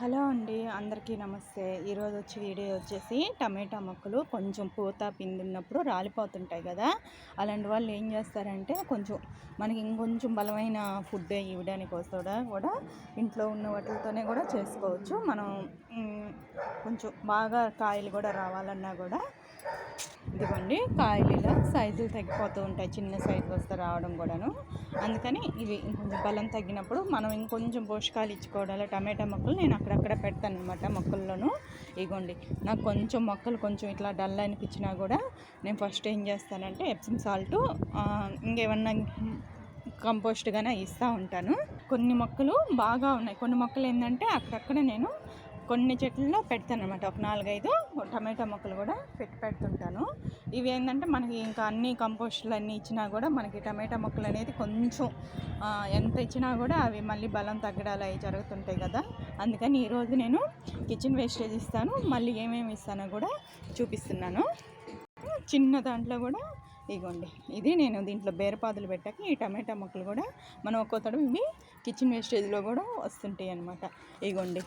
Hello అండి అందరికీ నమస్తే. ఈరోజు వచ్చి వీడియో వచ్చేసి టమాటా మొక్కలు కొంచెం పూత పిందున్నప్పుడు రాలిపోతుంటాయి కదా. అలాంటి వాళ్ళు ఏం చేస్తారంటే కొంచెం మనకి ఇంకొంచెం బలమైన ఫుడ్ ఇవ్వడానికి వస్తుందా కూడా ఇంట్లో ఉన్న వాటితోనే కూడా చేసుకోవచ్చు. మనం కొంచెం బాగా కాయలు కూడా రావాలన్నా కూడా ఇదిగోండి కాయలు ఇలా సైజులు తగ్గిపోతూ ఉంటాయి. చిన్న సైజు వస్తే రావడం కూడాను. అందుకని ఇవి ఇంకొంచెం బలం తగ్గినప్పుడు మనం ఇంకొంచెం పోషకాలు ఇచ్చుకోవడాలి టమాటా మొక్కలు నేను అక్కడక్కడ పెడతాను అనమాట మొక్కల్లోనూ. ఇగోండి నాకు కొంచెం మొక్కలు కొంచెం ఇట్లా డల్ అనిపించినా కూడా నేను ఫస్ట్ ఏం చేస్తానంటే ఎప్సమ్ సాల్ట్ ఇంకేమన్నా కంపోస్ట్గానే ఇస్తూ ఉంటాను. కొన్ని మొక్కలు బాగా ఉన్నాయి. కొన్ని మొక్కలు ఏంటంటే అక్కడక్కడ నేను కొన్ని చెట్లలో పెడతాను అనమాట ఒక నాలుగైదు టమాటా మొక్కలు కూడా పెట్టి పెడుతుంటాను. ఇవి ఏంటంటే మనకి ఇంకా అన్ని కంపోస్టులు అన్నీ ఇచ్చినా కూడా మనకి టమాటా మొక్కలు అనేది కొంచెం ఎంత ఇచ్చినా కూడా అవి మళ్ళీ బలం తగ్గడాలు అవి జరుగుతుంటాయి కదా. అందుకని ఈరోజు నేను కిచెన్ వేస్టేజ్ ఇస్తాను. మళ్ళీ ఏమేమి ఇస్తానో కూడా చూపిస్తున్నాను. చిన్న దాంట్లో కూడా ఇగోండి. ఇది నేను దీంట్లో బేరపాదులు పెట్టాక ఈ టమాటా మొక్కలు కూడా మనం ఒక్కో తడవ ఇవి కిచెన్ వేస్టేజ్లో కూడా వస్తుంటాయి అన్నమాట ఇగోండి.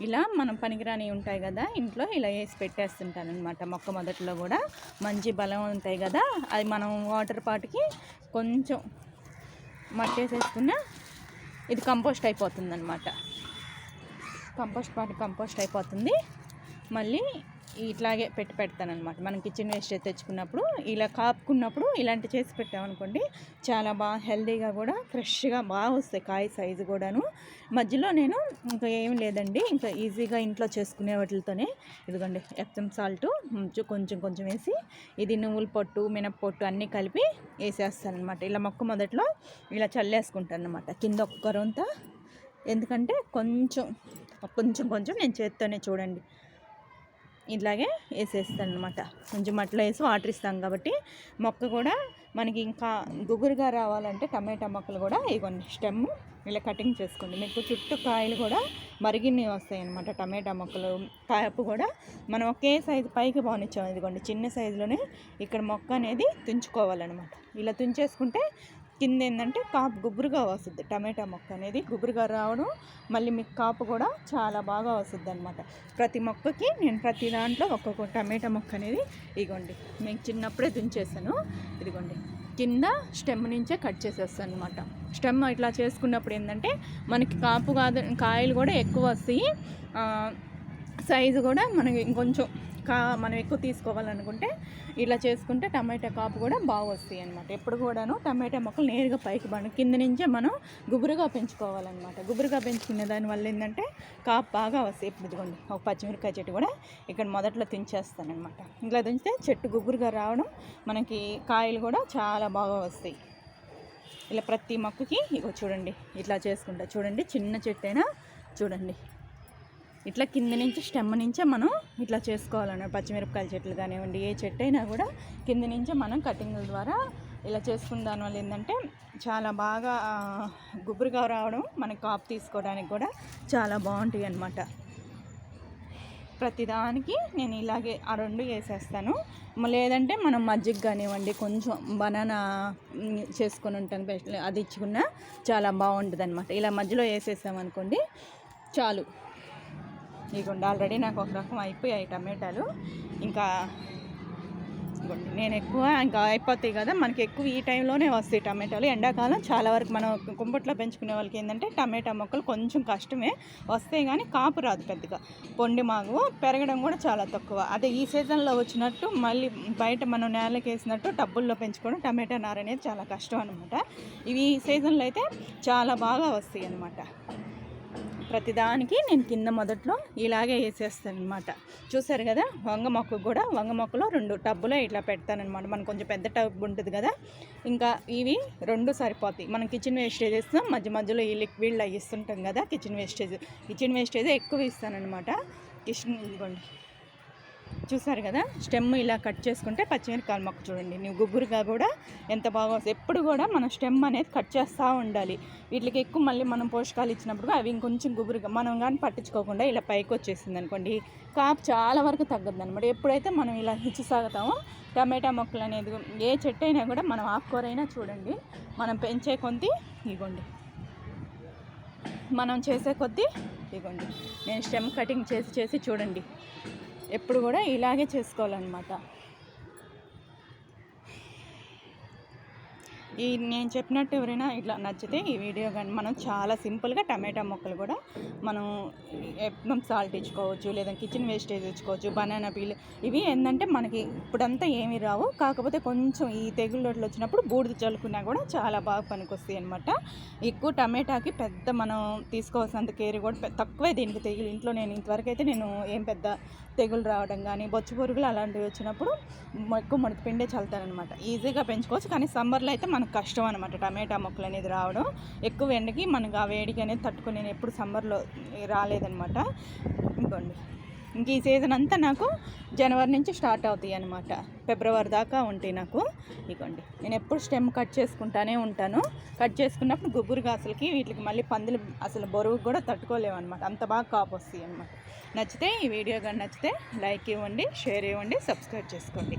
ఇలా మనం పనికిరాని ఉంటాయి కదా ఇంట్లో ఇలా వేసి పెట్టేస్తుంటాను అనమాట మొక్క మొదట్లో కూడా మంచి బలం ఉంటాయి కదా అది మనం వాటర్ పాటికి కొంచెం మట్టేసేసుకున్న ఇది కంపోస్ట్ అయిపోతుంది అనమాట కంపోస్ట్ పాటు కంపోస్ట్ అయిపోతుంది. మళ్ళీ ఇట్లాగే పెట్టి పెడతానమాట మనం కిచెన్ వేస్ట్ తెచ్చుకున్నప్పుడు ఇలా కాపుకున్నప్పుడు ఇలాంటి చేసి పెట్టామనుకోండి చాలా బాగా హెల్దీగా కూడా ఫ్రెష్గా బాగా వస్తాయి కాయ సైజు కూడాను. మధ్యలో నేను ఇంకా ఏం లేదండి ఇంకా ఈజీగా ఇంట్లో చేసుకునే వాటితోనే ఇదిగోండి ఎప్సమ్ సాల్ట్ కొంచెం కొంచెం వేసి ఇది నువ్వుల పొట్టు మినప్పొట్టు అన్నీ కలిపి వేసేస్తాను అనమాట ఇలా మొక్క మొదట్లో ఇలా చల్లేసుకుంటాను అనమాట కింద ఒక్క ఎందుకంటే కొంచెం కొంచెం కొంచెం నేను చేత్తోనే చూడండి. ఇట్లాగే వేసేస్తాను అనమాట కొంచెం అట్లా వేసి వాటర్ ఇస్తాం కాబట్టి మొక్క కూడా మనకి ఇంకా గుగురుగా రావాలంటే టమాటా మొక్కలు కూడా ఇగోండి స్టెమ్ ఇలా కటింగ్ చేసుకోండి. మీకు చుట్టూ కాయలు కూడా మరిగినవి వస్తాయి అనమాట టమాటా మొక్కలు. కాయపు కూడా మనం ఒకే సైజు పైకి బాగునిచ్చాం ఇదిగోండి. చిన్న సైజులోనే ఇక్కడ మొక్క అనేది తుంచుకోవాలన్నమాట. ఇలా తుంచేసుకుంటే కింద ఏంటంటే కాపు గుబురుగా వస్తుంది. టమాటా మొక్క అనేది గుబురుగా రావడం మళ్ళీ మీకు కాపు కూడా చాలా బాగా వస్తుంది అనమాట ప్రతి మొక్కకి నేను ప్రతి దాంట్లో ఒక్కొక్క టమాటా మొక్క అనేది ఇగోండి నేను చిన్నప్పుడే దుంచేసాను ఇదిగోండి కింద స్టెమ్ నుంచే కట్ చేసేస్తాను అనమాట స్టెమ్ ఇట్లా చేసుకున్నప్పుడు ఏంటంటే మనకి కాపు కాదు కాయలు కూడా ఎక్కువ వస్తాయి. సైజు కూడా మనకి ఇంకొంచెం కా మనం ఎక్కువ తీసుకోవాలనుకుంటే ఇలా చేసుకుంటే టమాటా కాపు కూడా బాగా వస్తాయి అనమాట ఎప్పుడు కూడాను టమాటా మొక్కలు నేరుగా పైకి పడి కింద నుంచే మనం గుబురుగా పెంచుకోవాలన్నమాట. గుబురుగా పెంచుకునే దానివల్ల ఏంటంటే కాపు బాగా వస్తాయి. ఇప్పుడు ఇదిగోండి ఒక పచ్చిమిరకాయ చెట్టు కూడా ఇక్కడ మొదట్లో తెంచేస్తానమాట ఇలా తుంచితే చెట్టు గుబురుగా రావడం మనకి కాయలు కూడా చాలా బాగా వస్తాయి. ఇలా ప్రతి మొక్కకి ఇగో చూడండి ఇట్లా చేసుకుంటా. చూడండి చిన్న చెట్టు అయినా చూడండి. ఇట్లా కింద నుంచి స్టెమ్ నుంచే మనం ఇట్లా చేసుకోవాలన్నమాట. పచ్చిమిరపకాయల చెట్లు కానివ్వండి ఏ చెట్టు అయినా కూడా కింద నుంచే మనం కటింగ్ల ద్వారా ఇలా చేసుకున్న దానివల్ల ఏంటంటే చాలా బాగా గుబురుగా రావడం మనకి కాపు తీసుకోవడానికి కూడా చాలా బాగుంటాయి అన్నమాట. ప్రతిదానికి నేను ఇలాగే ఆ రెండు వేసేస్తాను. లేదంటే మనం మజ్జిగ కానివ్వండి కొంచెం బనానా చేసుకుని చేసుకొని ఉంటాను బెస్ట్ అది ఇచ్చుకున్నా చాలా బాగుంటుంది అనమాట ఇలా మధ్యలో వేసేసామనుకోండి చాలు. ఇదిగోండి ఆల్రెడీ నాకు ఒక రకం అయిపోయాయి టమాటాలు. ఇంకా నేను ఎక్కువ ఇంకా అయిపోతాయి కదా మనకి ఎక్కువ ఈ టైంలోనే వస్తాయి టమాటాలు. ఎండాకాలం చాలా వరకు మనం కుంపట్లో పెంచుకునే వాళ్ళకి ఏంటంటే టమాటా మొక్కలు కొంచెం కష్టమే వస్తాయి కానీ కాపు రాదు పెద్దగా. పొండి మాగు పెరగడం కూడా చాలా తక్కువ. అదే ఈ సీజన్లో వచ్చినట్టు మళ్ళీ బయట మనం నేలకి వేసినట్టు టబ్బుల్లో పెంచుకోవడం టమాటా నార అనేది చాలా కష్టం అనమాట ఇవి ఈ సీజన్లో అయితే చాలా బాగా వస్తాయి అనమాట ప్రతిదానికి నేను కింద మొదట్లో ఇలాగే వేసేస్తాను అనమాట చూసారు కదా? వంగ మొక్క కూడా వంగ మొక్కలో రెండు టబ్బులో ఇట్లా పెడతానమాట మనకు కొంచెం పెద్ద టబ్ ఉంటుంది కదా? ఇంకా ఇవి రెండు సరిపోతాయి. మనం కిచెన్ వేస్టేజ్ ఇస్తాం మధ్య మధ్యలో ఈ లిక్విడ్లు అవి ఇస్తుంటాం కదా కిచెన్ వేస్టేజ్ కిచెన్ వేస్టేజ్ ఎక్కువ ఇస్తానమాట కిచెన్ ఇదిగోండి. చూసారు కదా? స్టెమ్ ఇలా కట్ చేసుకుంటే పచ్చిమిరకాయల మొక్క చూడండి. నువ్వు గుబురుగా కూడా ఎంత బాగా ఎప్పుడు కూడా మనం స్టెమ్ అనేది కట్ చేస్తూ ఉండాలి. వీటికి ఎక్కువ మళ్ళీ మనం పోషకాలు ఇచ్చినప్పుడు అవి ఇంకొంచెం గుబురుగా మనం కానీ పట్టించుకోకుండా ఇలా పైకి వచ్చేసింది అనుకోండి. కాపు చాలా వరకు తగ్గదు అనమాట ఎప్పుడైతే మనం ఇలా హిచ్చి సాగుతామో టమాటా మొక్కలు అనేది ఏ చెట్టు అయినా కూడా మనం ఆకుకూరైనా చూడండి. మనం పెంచే కొద్ది ఇగోండి. మనం చేసే కొద్దీ ఇదిగోండి నేను స్టెమ్ కటింగ్ చేసి చేసి చూడండి. ఎప్పుడు కూడా ఇలాగే చేసుకోవాలన్నమాట. ఈ నేను చెప్పినట్టు ఎవరైనా ఇట్లా నచ్చితే ఈ వీడియో కానీ మనం చాలా సింపుల్గా టమాటా మొక్కలు కూడా మనం ఎప్పుడు సాల్ట్ ఇచ్చుకోవచ్చు లేదా కిచెన్ వేస్టేజ్ ఇచ్చుకోవచ్చు బనానా పీల్ ఇవి ఏంటంటే మనకి ఇప్పుడంతా ఏమీ రావు. కాకపోతే కొంచెం ఈ తెగుళ్ళు వచ్చినప్పుడు బూడిద చల్లుకున్నా కూడా చాలా బాగా పనికొస్తాయి అనమాట ఎక్కువ టమాటాకి పెద్ద మనం తీసుకోవాల్సినంత కేర్ కూడా తక్కువే దీనికి తెగులు. ఇంట్లో నేను ఇంతవరకు అయితే నేను ఏం పెద్ద తెగులు రావడం కానీ బొచ్చు పురుగులు అలాంటివి వచ్చినప్పుడు ఎక్కువ ముడత పిండే చల్లుతానమాట ఈజీగా పెంచుకోవచ్చు. కానీ సమ్మర్లో అయితే మనకు కష్టం అనమాట టమాటా మొక్కలు అనేది రావడం. ఎక్కువ ఎండకి మనకు ఆ వేడికి అనేది తట్టుకొని నేను ఎప్పుడు సమ్మర్లో రాలేదనమాట ఇంకోండి ఇంక ఈ సీజన్ అంతా నాకు జనవరి నుంచి స్టార్ట్ అవుతాయి అనమాట ఫిబ్రవరి దాకా ఉంటాయి నాకు. ఇగోండి నేను ఎప్పుడు స్టెమ్ కట్ చేసుకుంటానే ఉంటాను. కట్ చేసుకున్నప్పుడు గుబురుగా అసలుకి వీటికి మళ్ళీ పందులు అసలు బరువు కూడా తట్టుకోలేవు అనమాట అంత బాగా కాపు వస్తాయి అనమాట నచ్చితే ఈ వీడియో కానీ నచ్చితే లైక్ ఇవ్వండి షేర్ ఇవ్వండి సబ్స్క్రైబ్ చేసుకోండి.